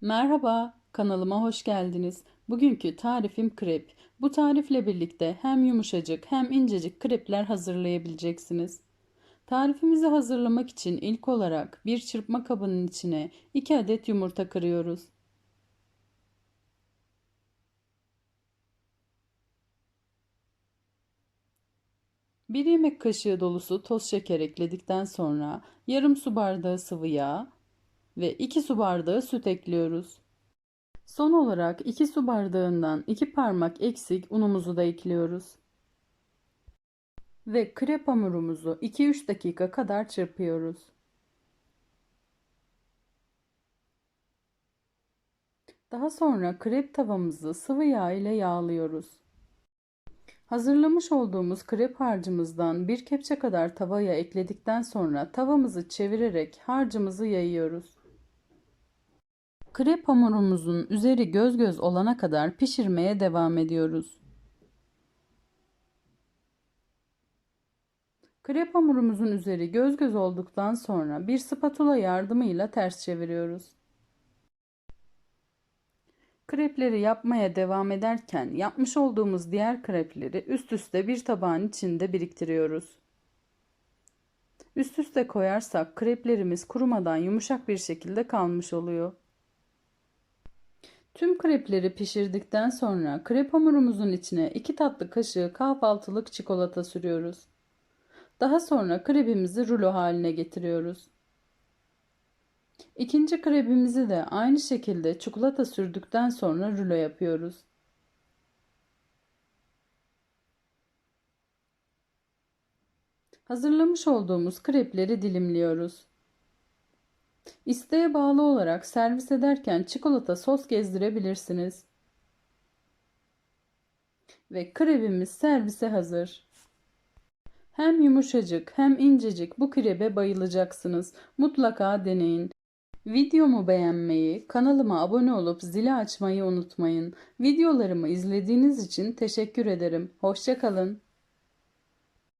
Merhaba, kanalıma hoş geldiniz. Bugünkü tarifim krep. Bu tarifle birlikte hem yumuşacık hem incecik krepler hazırlayabileceksiniz. Tarifimizi hazırlamak için ilk olarak bir çırpma kabının içine 2 adet yumurta kırıyoruz. Bir yemek kaşığı dolusu toz şeker ekledikten sonra yarım su bardağı sıvı yağ ve 2 su bardağı süt ekliyoruz. Son olarak 2 su bardağından 2 parmak eksik unumuzu da ekliyoruz. Ve krep hamurumuzu 2-3 dakika kadar çırpıyoruz. Daha sonra krep tavamızı sıvı yağ ile yağlıyoruz. Hazırlamış olduğumuz krep harcımızdan bir kepçe kadar tavaya ekledikten sonra tavamızı çevirerek harcımızı yayıyoruz. Krep hamurumuzun üzeri göz göz olana kadar pişirmeye devam ediyoruz. Krep hamurumuzun üzeri göz göz olduktan sonra bir spatula yardımıyla ters çeviriyoruz. Krepleri yapmaya devam ederken yapmış olduğumuz diğer krepleri üst üste bir tabağın içinde biriktiriyoruz. Üst üste koyarsak kreplerimiz kurumadan yumuşak bir şekilde kalmış oluyor. Tüm krepleri pişirdikten sonra krep hamurumuzun içine 2 tatlı kaşığı kahvaltılık çikolata sürüyoruz. Daha sonra krebimizi rulo haline getiriyoruz. İkinci krebimizi de aynı şekilde çikolata sürdükten sonra rulo yapıyoruz. Hazırlamış olduğumuz krepleri dilimliyoruz. İsteğe bağlı olarak servis ederken çikolata sos gezdirebilirsiniz. Ve krebimiz servise hazır. Hem yumuşacık hem incecik bu krebe bayılacaksınız. Mutlaka deneyin. Videomu beğenmeyi, kanalıma abone olup zili açmayı unutmayın. Videolarımı izlediğiniz için teşekkür ederim. Hoşçakalın.